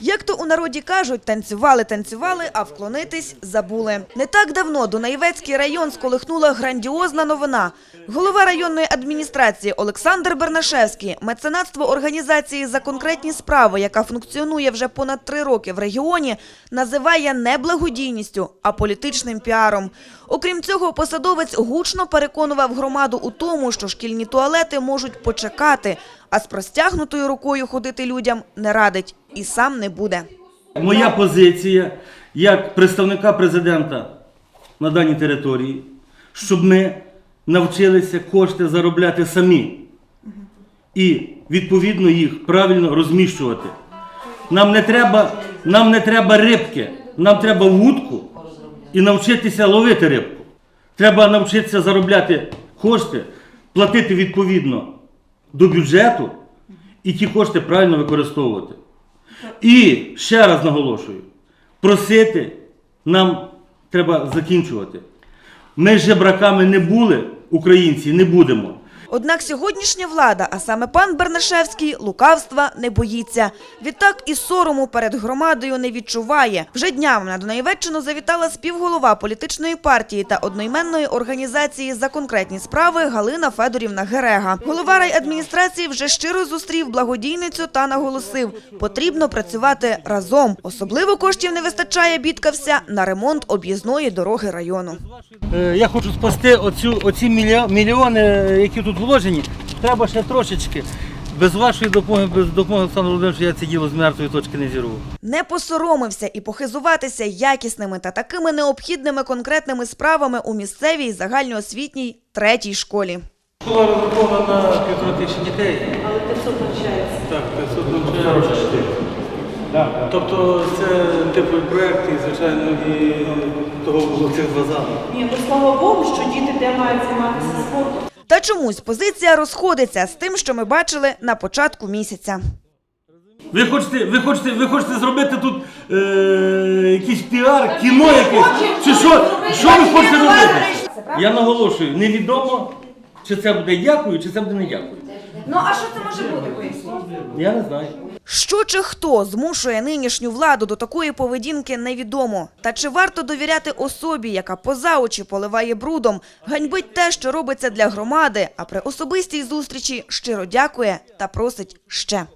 Як то у народі кажуть, танцювали, танцювали, а вклонитись забули. Не так давно Дунаєвецький район сколихнула грандіозна новина. Голова районної адміністрації Олександр Бернашевський меценатство організації за конкретні справи, яка функціонує вже понад три роки в регіоні, називає не благодійністю, а політичним піаром. Окрім цього, посадовець гучно переконував громаду у тому, що шкільні туалети можуть почекати, а з простягнутою рукою ходити людям не радить і сам не буде. Моя позиція як представника президента на даній території, щоб ми навчилися кошти заробляти самі і відповідно їх правильно розміщувати. Нам не треба, нам не треба рибки, нам треба вудку і навчитися ловити рибку. Треба навчитися заробляти кошти, платити відповідно до бюджету і ті кошти правильно використовувати. І ще раз наголошую: просити нам треба закінчувати. Ми жебраками не були, українці, не будемо. Однак сьогоднішня влада, а саме пан Бернашевський, лукавства не боїться. Відтак і сорому перед громадою не відчуває. Вже днями на Дунаєвеччину завітала співголова політичної партії та одноіменної організації за конкретні справи Галина Федорівна Герега. Голова райадміністрації вже щиро зустрів благодійницю та наголосив, потрібно працювати разом. Особливо коштів не вистачає, бідкався на ремонт об'їзної дороги району. Е, Я хочу спасти оцю, оці мільйони, які тут вложені. Треба ще трошечки. Без вашої допомоги, без допомоги Олександра Володимировича, я це діло з мертвої точки не зірву. Не посоромився і похизуватися якісними та такими необхідними конкретними справами у місцевій загальноосвітній третій школі. Школа розрахована на півтора тисячі дітей. Але 500 навчається. Так, 500 навчається. Тобто це типовий проєкт і, звичайно, і того було цих два зали. Ні, ну слава Богу, що діти де мають займатися спортом. Та чомусь позиція розходиться з тим, що ми бачили на початку місяця. Ви хочете, ви хочете, ви хочете зробити тут е, якийсь піар, кіно якесь? Чи що? Що ви хочете робити? Я наголошую, невідомо, чи це буде дякую, чи це буде не дякую. Ну а що це може бути. Я не знаю. Що чи хто змушує нинішню владу до такої поведінки, невідомо. Та чи варто довіряти особі, яка поза очі поливає брудом, ганьбить те, що робиться для громади, а при особистій зустрічі щиро дякує та просить ще.